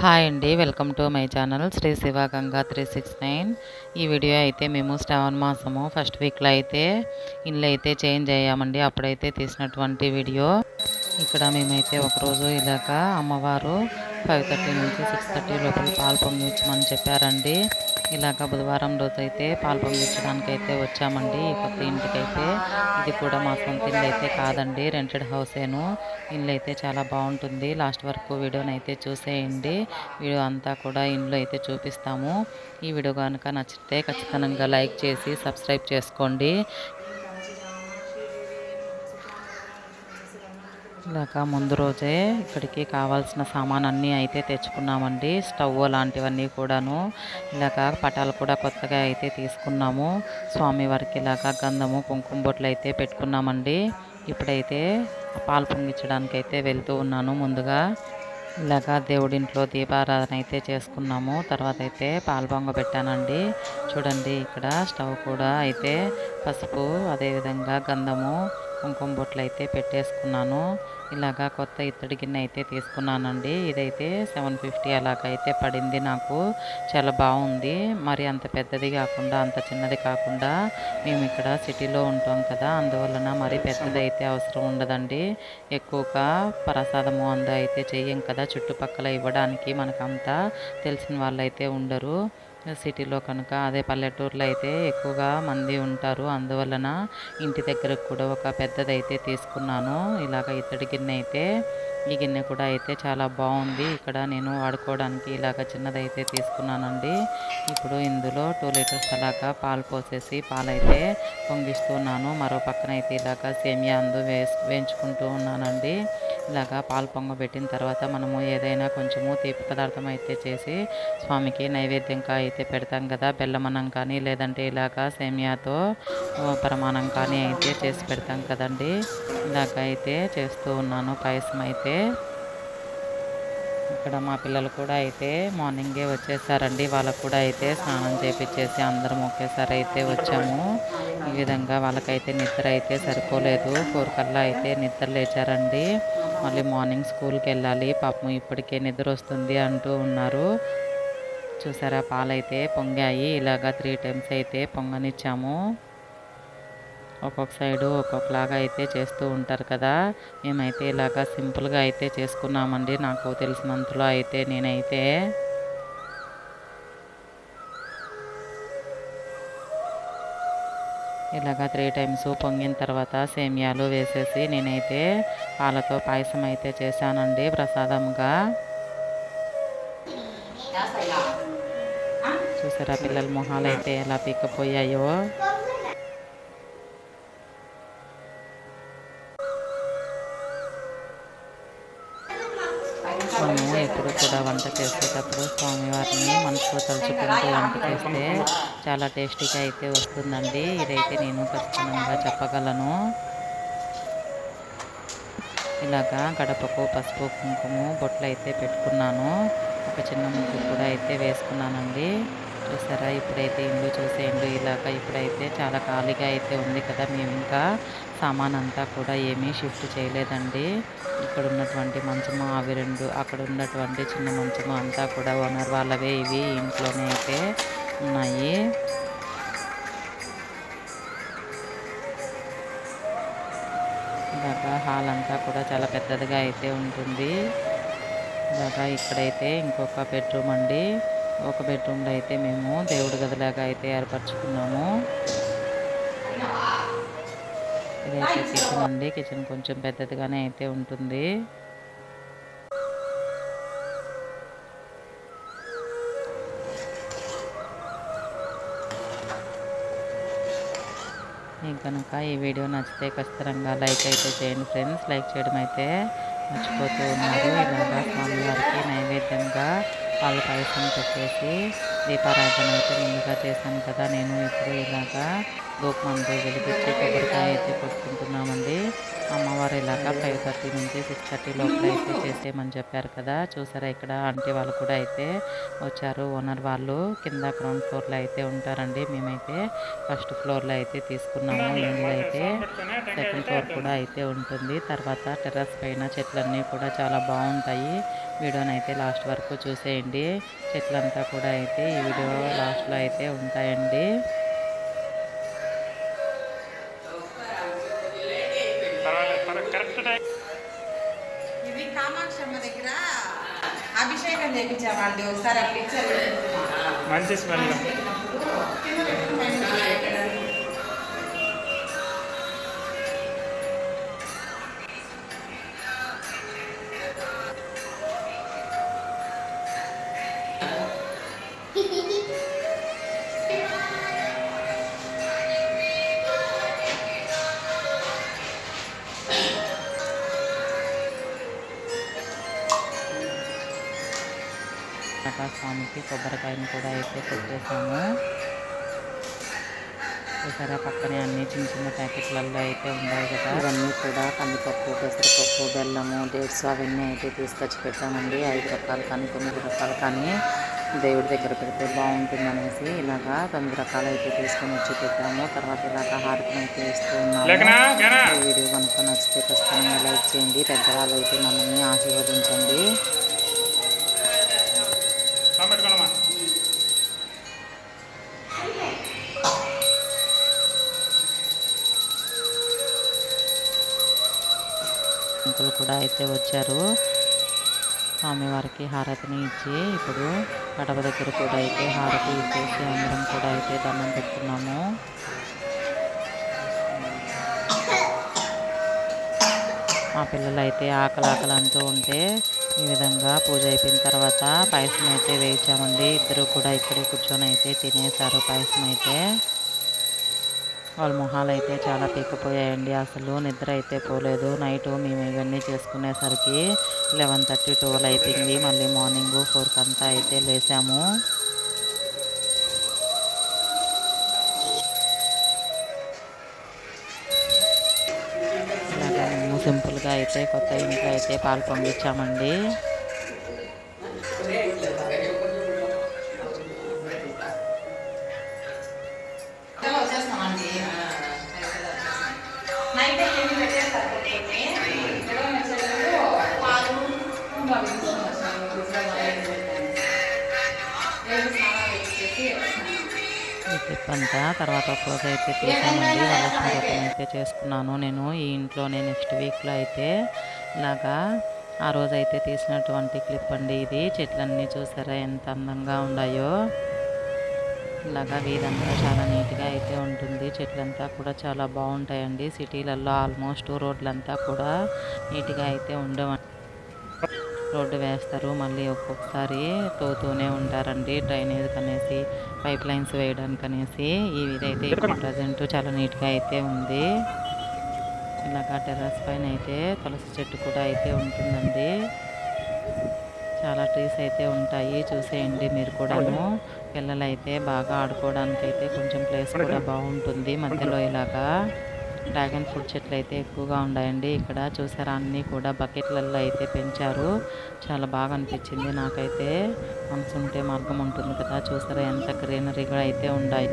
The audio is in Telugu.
హాయ్ అండి welcome to my channel Sri Shiva Ganga three six nine. ఈ వీడియో అయితే మేము శ్రావణ మాసము ఫస్ట్ వీక్లో అయితే ఇల్లు అయితే చేంజ్ అయ్యామండి అప్పుడైతే తీసినటువంటి వీడియో. ఇక్కడ మేమైతే ఒకరోజు ఇలాగ అమ్మవారు ఫైవ్ థర్టీ నుంచి సిక్స్ థర్టీ లోపల పాలు పొంగించమని చెప్పారండి. ఇలాగ బుధవారం రోజు అయితే పాలు పొంగించడానికి అయితే వచ్చామండి. ఈ కొత్త ఇంటికైతే. ఇది కూడా మా సొంత ఇల్లు అయితే కాదండి రెంటెడ్ హౌసేను. ఇల్లు అయితే చాలా బాగుంటుంది. లాస్ట్ వరకు వీడియోని అయితే చూసేయండి. వీడియో అంతా కూడా ఇంట్లో అయితే చూపిస్తాము. ఈ వీడియో కనుక నచ్చితే ఖచ్చితంగా లైక్ చేసి సబ్స్క్రైబ్ చేసుకోండి. ఇలాగ ముందు రోజే ఇక్కడికి కావాల్సిన సామాన్ అన్నీ అయితే తెచ్చుకున్నామండి. స్టవ్ లాంటివన్నీ కూడాను ఇలాగ పటాలు కూడా కొత్తగా అయితే తీసుకున్నాము. స్వామివారికి ఇలాగ గంధము కుంకుమ బొట్లు అయితే పెట్టుకున్నామండి. ఇప్పుడైతే పాలు పొంగించడానికి అయితే వెళ్తూ ఉన్నాను. ముందుగా ఇలాగా దేవుడింట్లో దీపారాధన అయితే చేసుకున్నాము. తర్వాత అయితే పాలు పొంగ పెట్టానండి. చూడండి ఇక్కడ స్టవ్ కూడా అయితే పసుపు అదేవిధంగా గంధము కుంకుమ బొట్లు అయితే పెట్టేసుకున్నాను. ఇలాగా కొత్త ఇత్తడి గిన్నె అయితే తీసుకున్నానండి. ఇదైతే సెవెన్ ఫిఫ్టీ అలాగైతే పడింది నాకు. చాలా బాగుంది. మరి అంత పెద్దది కాకుండా అంత చిన్నది కాకుండా మేము ఇక్కడ సిటీలో ఉంటాం కదా అందువలన మరి పెద్దది అయితే అవసరం ఉండదండి. ఎక్కువగా ప్రసాదము అంద అయితే చెయ్యం కదా చుట్టుపక్కల ఇవ్వడానికి మనకంతా తెలిసిన వాళ్ళు అయితే ఉండరు. సిటీలో కనుక అదే పల్లెటూరులో అయితే ఎక్కువగా మంది ఉంటారు. అందువలన ఇంటి దగ్గరకు కూడా ఒక పెద్దదైతే తీసుకున్నాను. ఇలాగ ఇత్తడి గిన్నె అయితే ఈ గిన్నె కూడా అయితే చాలా బాగుంది. ఇక్కడ నేను వాడుకోవడానికి ఇలాగ చిన్నదైతే తీసుకున్నానండి. ఇప్పుడు ఇందులో టూ లీటర్స్ అలాగా పాలు పోసేసి పాలైతే పొంగిస్తున్నాను. మరో పక్కన అయితే ఇలాగ సేమియా అందు వేసి వేయించుకుంటూ ఉన్నానండి. ఇలాగా పాలు పొంగబెట్టిన తర్వాత మనము ఏదైనా కొంచెము తీపి పదార్థం అయితే చేసి స్వామికి నైవేద్యంగా అయితే పెడతాం కదా బెల్లమన్నం కానీ లేదంటే ఇలాగా సేమియాతో ప్రమాణం కానీ అయితే చేసి పెడతాం కదండి. ఇలాగ అయితే చేస్తూ ఉన్నాను. పాయసం అయితే ఇక్కడ మా పిల్లలు కూడా అయితే మార్నింగే వచ్చేసారండి. వాళ్ళకు కూడా అయితే స్నానం చేపించేసి అందరం ఒకేసారి అయితే వచ్చాము. ఈ విధంగా వాళ్ళకైతే నిద్ర అయితే సరిపోలేదు. కోరికల్లా అయితే నిద్ర లేచారండి. మళ్ళీ మార్నింగ్ స్కూల్కి వెళ్ళాలి. పాపం ఇప్పటికే నిద్ర వస్తుంది అంటూ ఉన్నారు. చూసారా పాలైతే పొంగాయి. ఇలాగా త్రీ టైమ్స్ అయితే పొంగనిచ్చాము. ఒక్కొక్క సైడు ఒక్కొక్కలాగా అయితే చేస్తూ ఉంటారు కదా. మేమైతే ఇలాగా సింపుల్గా అయితే చేసుకున్నామండి. నాకు తెలిసినంతలో అయితే నేనైతే ఇలాగా త్రీ టైమ్స్ పొంగిన తర్వాత సేమియాలు వేసేసి నేనైతే పాలతో పాయసం అయితే చేశానండి ప్రసాదంగా. చూసారా పిల్లల మొహాలు అయితే ఎలా పీకపోయాయో మనము ఎప్పుడు కూడా వంట చేసేటప్పుడు స్వామివారిని మనసులో తలుచుకుంటూ వంట చేస్తే చాలా టేస్టీగా అయితే వస్తుందండి. ఇదైతే నేను ఖచ్చితంగా చెప్పగలను. ఇలాగా గడపకు పసుపు కుంకుమ బొట్లు అయితే పెట్టుకున్నాను. ఒక చిన్న ముగ్గు కూడా అయితే వేసుకున్నానండి. చూసారా ఇప్పుడైతే ఇండ్లు చూసేయండి. ఇలాగ ఇప్పుడైతే చాలా ఖాళీగా అయితే ఉంది కదా. మేము ఇంకా సామాన్ అంతా కూడా ఏమీ షిఫ్ట్ చేయలేదండి. ఇక్కడ ఉన్నటువంటి మంచము అవి రెండు అక్కడ ఉన్నటువంటి చిన్న మంచము అంతా కూడా ఓనర్ వాళ్ళవే ఇవి ఇంట్లోనే అయితే ఉన్నాయి. ఇలాగా హాల్ అంతా కూడా చాలా పెద్దదిగా అయితే ఉంటుంది. ఇలాగా ఇక్కడైతే ఇంకొక బెడ్రూమ్ అండి. ఒక బెడ్రూమ్లో అయితే మేము దేవుడి గదిలాగా అయితే ఏర్పరచుకున్నాము. ఇదైతే కిచెన్ అండి. కిచెన్ కొంచెం పెద్దదిగానే అయితే ఉంటుంది. కనుక ఈ వీడియో నచ్చితే ఖచ్చితంగా లైక్ అయితే చేయండి ఫ్రెండ్స్. లైక్ చేయడం అయితే మర్చిపోతూ ఉన్నారు. ఇలాగా స్వామివారికి నైవేద్యంగా పాల పాయసం పెట్టేసి దీపారాధన అయితే ముందుగా చేశాను కదా. నేను ఇప్పుడు ఇలాగా ధూపమందు వెలిగించి కొబ్బరికాయ అయితే కొట్టుకుంటున్నామండి. అమ్మవారు ఇలాగా ఫైవ్ థర్టీ నుంచి సిక్స్ థర్టీ లోపల అయితే చేసేయమని చెప్పారు కదా. చూసారా ఇక్కడ ఆంటీ వాళ్ళు కూడా అయితే వచ్చారు. ఓనర్ వాళ్ళు కింద గ్రౌండ్ ఫ్లోర్లో అయితే ఉంటారండి. మేమైతే ఫస్ట్ ఫ్లోర్లో అయితే తీసుకున్నాము. ఇందులో అయితే సెకండ్ ఫ్లోర్ కూడా అయితే ఉంటుంది. తర్వాత టెర్రస్ పైన చెట్లన్నీ కూడా చాలా బాగుంటాయి. వీడియోని అయితే లాస్ట్ వరకు చూసేయండి. చెట్లంతా కూడా అయితే ఈ వీడియో లాస్ట్లో అయితే ఉంటాయండి. ఇది కామాక్షమ్మ దగ్గర అభిషేకం చేయించామండి ఒకసారి ఆ పిక్చర్ మంచి స్మెల్. అక్కడ స్వామికి కొబ్బరికాయని కూడా అయితే కొట్టేసాము చూసారా పక్కనే అన్ని చిన్న చిన్న ప్యాకెట్లలో అయితే ఉన్నాయి కదా. ఇవన్నీ కూడా కందిపప్పు పెసరపప్పు బెల్లము డేట్స్ అవన్నీ అయితే తీసుకొచ్చి పెట్టామండి. ఐదు రకాలు కానీ తొమ్మిది రకాలు కానీ దేవుడి దగ్గర పెడితే బాగుంటుంది అనేసి ఇలాగా తొమ్మిది రకాలు అయితే తీసుకొని వచ్చి పెట్టాము. తర్వాత ఇలాగా హారతిని అయితే ఇస్తూ లేకనా ఉన్నాము వీడియో కనుక నచ్చితే ఖచ్చితంగా లైక్ చేయండి. పెద్దవాళ్ళు అయితే మమ్మల్ని ఆశీర్వదించండి. పెట్టుకోనమ్మా అంకులు కూడా అయితే వచ్చారు. స్వామివారికి హారతిని ఇచ్చి ఇప్పుడు కడప దగ్గర కూడా అయితే హారతి ఇచ్చేసి అందరం కూడా అయితే దండం పెట్టుకున్నాము మా పిల్లలు అయితే ఆకలి ఆకలి అంటూ ఉంటే ఈ విధంగా పూజ అయిపోయిన తర్వాత పాయసం అయితే వేయించామండి. ఇద్దరు కూడా ఇక్కడే కూర్చొని అయితే తినేశారు పాయసం అయితే. వాళ్ళ మొహాలు అయితే చాలా పీకపోయాయండి అసలు నిద్ర అయితే పోలేదు. నైట్ మేము ఇవన్నీ చేసుకునేసరికి లెవెన్ థర్టీ ట్వెల్వ్ అయిపోయింది మళ్ళీ మార్నింగ్ ఫోర్కి అంతా అయితే లేసాము. ఇంట్లో అయితే కొత్త ఇంట్లో అయితే పాలు పొంగించామండి Thank you. ఈ క్లిప్ అంతా తర్వాత ఒకరోజు అయితే తీసామండి అయితే చేసుకున్నాను నేను. ఈ ఇంట్లోనే నెక్స్ట్ వీక్లో అయితే ఇలాగా ఆ రోజు అయితే తీసినటువంటి క్లిప్ అండి ఇది. చెట్లన్నీ చూసారా ఎంత అందంగా ఉన్నాయో. ఇలాగా వీధంతా చాలా నీట్గా అయితే ఉంటుంది. చెట్లంతా కూడా చాలా బాగుంటాయండి. సిటీలలో ఆల్మోస్ట్ రోడ్లంతా కూడా నీట్గా అయితే ఉండవండి రోడ్డు వేస్తారు. మళ్ళీ ఒక్కొక్కసారి తోతూనే ఉంటారండి డ్రైనేజ్ అనేసి పైప్ లైన్స్ వేయడానికి అనేసి. ఈ ఇదైతే ఇప్పుడు ప్రజెంట్ చాలా నీట్గా అయితే ఉంది. ఇలాగా టెర్రస్ పైన అయితే తులసి చెట్టు కూడా అయితే ఉంటుందండి. చాలా ట్రీస్ అయితే ఉంటాయి. చూసేయండి మీరు కూడాను. పిల్లలు అయితే బాగా ఆడుకోవడానికి అయితే కొంచెం ప్లేస్ కూడా బాగుంటుంది మధ్యలో ఇలాగా. డ్రాగన్ ఫ్రూట్ చెట్లు అయితే ఎక్కువగా ఉన్నాయండి ఇక్కడ చూసారా అన్నీ కూడా బకెట్లలో అయితే పెంచారు. చాలా బాగా అనిపించింది నాకైతే. మనసు ఉంటే మార్గం ఉంటుంది కదా చూసారా ఎంత గ్రీనరీగా అయితే ఉన్నాయి